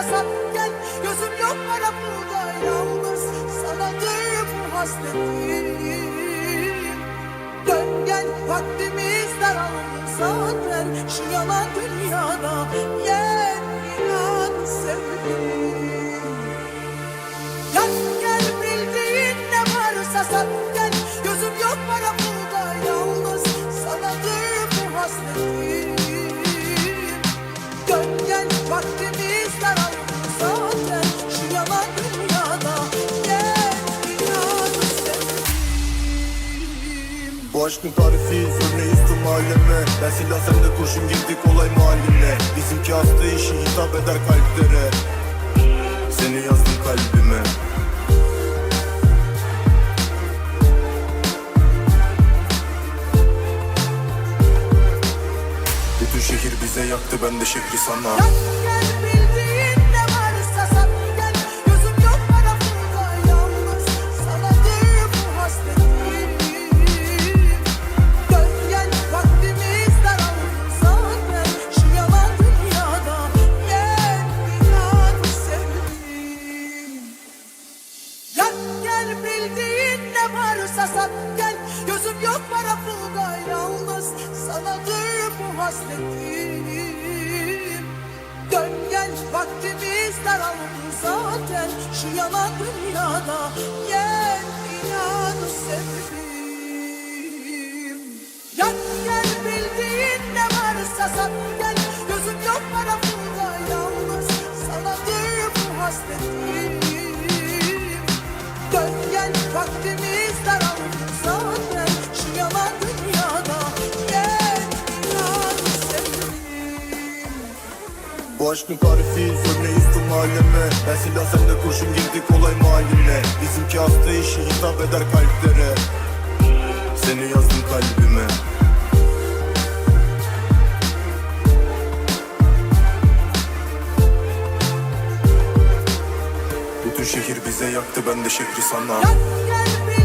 varsa sat gel Gözüm yok para burada yalnız Sanadır bu hasretim Dön gel vaktimiz daralır zaten. Şu yalan dünyada yer inan sevdim Gel gel bildiğin ne varsa sat gel. Gözüm yok para burada yalnız Sanadır bu hasretim Bu aşkın tarifi örneği üstüm aleme Ben silah sen de kurşun girdik olay mahalline. Bizimki hasta işi hitap eder kalplere. Seni yazdım kalbime. Bütün şehir bize yaktı ben de şehri sana sat gel Gözüm yok para burada yalnız. Sanadır bu hasretim. Dön gel vaktimiz daralır zaten. Şu yalan dünyada yer inan sevdim Bu aşkın tarifi örneği üstüm aleme Ben silah sen de kurşun girdik olay mahalline. Bizimki hasta işi hitap eder kalplere. Seni yazdım kalbime. Bütün şehir bize yaktı ben de şehri sana. Gel